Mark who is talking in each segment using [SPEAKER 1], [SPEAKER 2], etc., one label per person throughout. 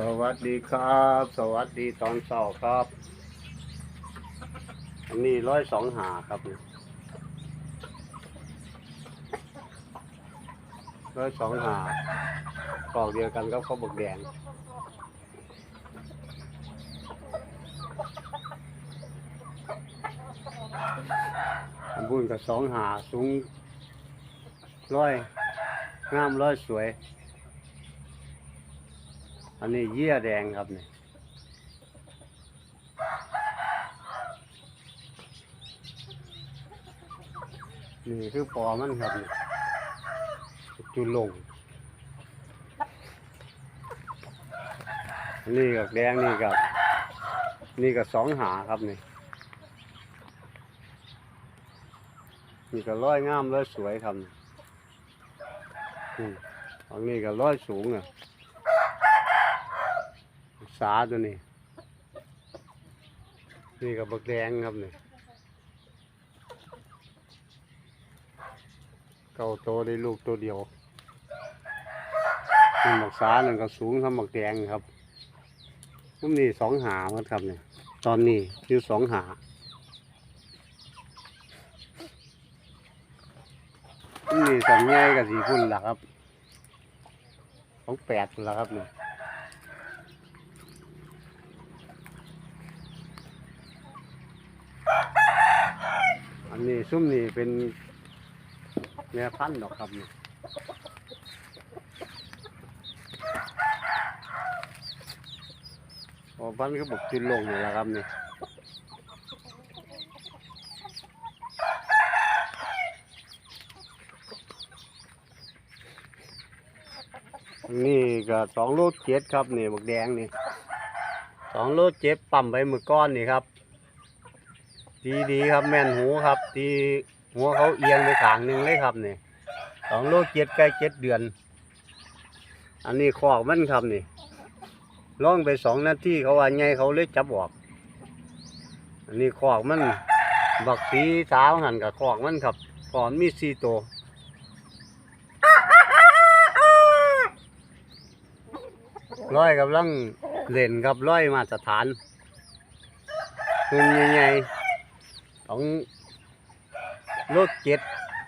[SPEAKER 1] สวัสดีครับ สวัสดีตอนเช้าครับอันนี้ร้อยสองหาครับนี่ร้อยสองหากอกเดียวกันก็ข้าวบกแดงอันบุญกับสองหาสูงร้อยงามร้อยสวย อันนี้เยี่ยแดงครับเนี่ยนี่คือปอมันครับนี่จุลงนี่กับแดงนี่กับนี่กับสองหาครับนี่นี่ก็ร้อยงามร้อยสวยครับนี่อันนี้ก็ร้อยสูงอะ สาตัวนี้ นี่กับบักแดงครับเนี่ยเก่าโตได้ลูกตัวเดียวนี่บักสาหนึ่งก็สูงทำบักแดงครับพุ่มนี่สองหามันครับเนี่ย ตอนนี้คือสองหาพุ่มนี่สัญญากับสีพุ่นละครับสองแปดพุ่นละครับเนี่ย อันนี้ ซุ้มนี่เป็นแม่พันธุ์ดอกครับนี่พอพันธุ์ก็บอกจุดลงนี่แหละครับนี่นี่ก็สองโลเจ็ดครับนี่บักแดงนี่สองโลเจ็ดปั๊มไปมือก้อนนี่ครับ ดีดีครับแม่นหูครับ ทีหัวเขาเอียงไปขางหนึ่งเลยครับนี่สองโลเจ็ดใกล้เจ็ดเดือน อันนี้คอกมันครับนี่ล่องไปสองนาทีเขาว่าไงเขาเลยจับออก อันนี้คอกมัน บักสีสาวหันกับคอกมันครับกมันมีสี่ตัวร้อยกับลังเล่นครับร้อยมาตรฐานคุณใหญ่ๆ ของรถเจ็ด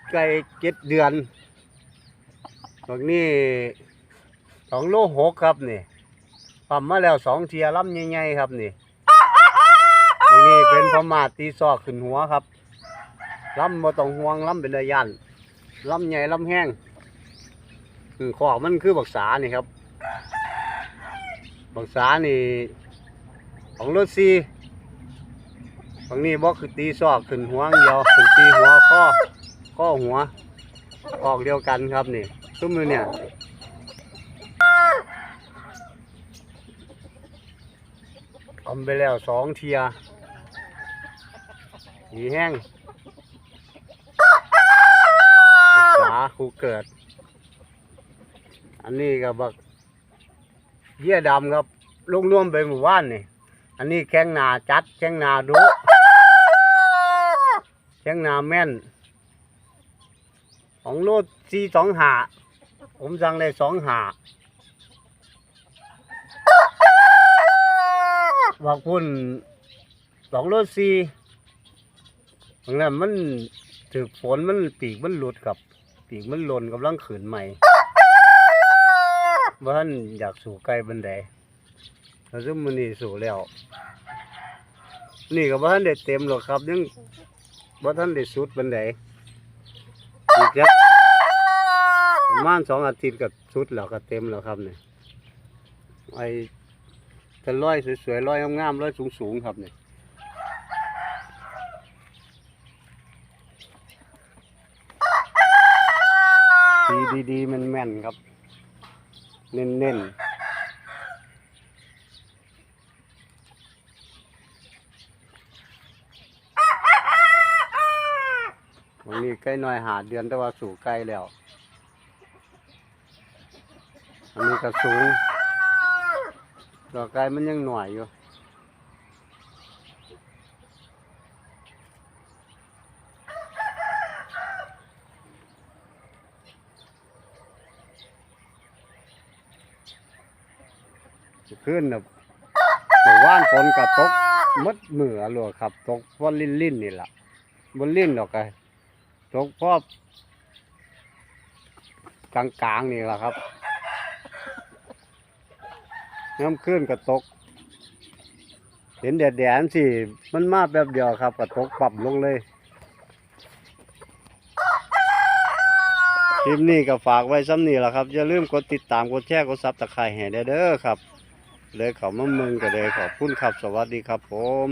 [SPEAKER 1] ใกล้เจ็ดเดือนตรงนี้สองโลหกครับนี่ปั๊มมาแล้วสองเทียลำใหญ่ๆครับนี่ตรงนี้เป็นพม่าตีซอกขึ้นหัวครับลำบ่ต้องห่วงลำเป็นระยันลำใหญ่ลำแห้งอืมขอมันคือบักษานี่ครับบักษานี่ของรถซี บางนี้บอกคือตีซอกขึ้นหัวงเดียวขึ้นตีหัวข้อข้อหัว ออกเดียวกันครับนี่ซุ้มมือเนี่ยทำไปแล้วสองเทียหีแห้งศึกษาคูเกิด อันนี้ก็บักเยี่ยดำครับลุงร่วมไปหมู่บ้านนี่ อันนี้แข้งนาจัดแข้งนาดุ แข้งนาแม่น ของโลดสี่สองหา ผมสั่งได้สองหาบอกคุณสองโลดสี่ของนั้นมันถึกฝนมันปีกมันหลุดกับปีกมันหล่นกำลังขืนใหม่ว่าท่านอยากสู่ไกลบันไดเราซึ่งมันนี่สู่แล้ว นี่ก็บ่ท่านได้เต็มหรอกครับยัง บ่ท่านได้สุดบันไดอีกจักประมาณสองอาทิตย์ก็สุดแล้วก็เต็มแล้วครับเนี่ยไอ้ถ้าร้อยสวยๆร้อยงามๆร้อยสูงๆครับเนี่ยดีดีดีๆแม่นๆครับ เน้นๆ วั นี้ใกล้น้อยหาเดือนแต่ว่าสู่ใกล้แล้ว อันนี้ก็สูงดอกไก่มันยังหน่อยอยู่ขึ้นน่ะหมู่านฝนก็ตกหมดเหมืออะลัวครับ ตกเพราะลิ้นลิ้นๆนี่แหละบนลิ้นดอกไง ตกพราะกลางๆนี่แหละครับน้ำขึ้นก็ตก เห็นแดดแดดสิมันมาแป๊บเดียวครับก็ตกปรับลงเลยคลิปนี้ก็ฝากไว้ซ้ำนี่แหละครับ อย่าลืมกดติดตามกดแชร์กดซับตะไคร้ให้ได้เด้อครับ เลยเขามาเมืองก็เลยขอบคุณครับ สวัสดีครับผม